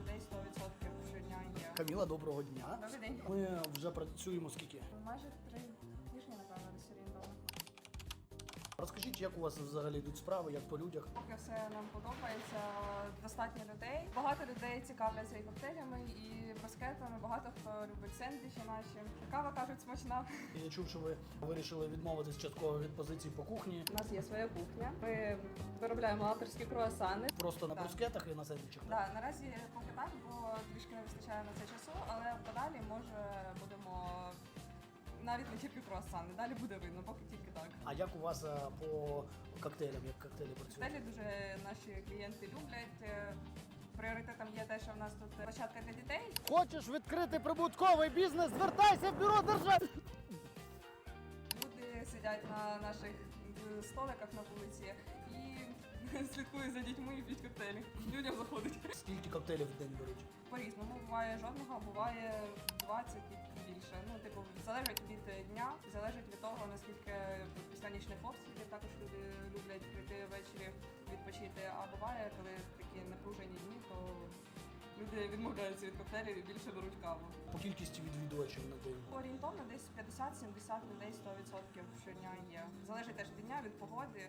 людей 100% щодня є. Каміла, доброго дня. Добрий день. Ми вже працюємо скільки? Майже три тижні, напевно, десь орієнтовно. Розкажіть, як у вас взагалі йдуть справи, як по людях? Поки все нам подобається, достатньо людей. Багато людей цікавляться і коктейлями, і баскетами. Багато хто любить сендвічі наші. Кава кажуть смачна. Я чув, що ви вирішили відмовитись частково від позицій по кухні. У нас є своя кухня. Ми виробляємо авторські круасани. Просто на Так. брускетах і на сендвічах. Да, наразі поки так, бо трішки не вистачає на це часу, але подалі може будемо навіть не тільки круасани. Далі буде видно, поки тільки так. А як у вас е, по коктейлям, як коктейлі працюють? Далі дуже наші клієнти люблять. Е, Пріоритетом є те, що в нас тут площадка для дітей. Хочеш відкрити прибутковий бізнес? Звертайся в бюро держави. Люди сидять на наших е, столиках на вулиці і слідкують за дітьми і п'ють коктейлі. Людям заходить. Скільки коктейлів в день беруть? По-різному буває жодного, а буває 20 і більше. Ну, типу, залежить від дня, залежить від того, наскільки після нічних обстрілів також люди люблять прийти ввечері відпочити. А буває, коли такі напружені дні, то люди відмовляються від коктейлів і більше беруть каву. По кількості відвідувачів на день. Орієнтовно десь 50-70 людей 100% щодня є. Залежить теж від дня, від погоди.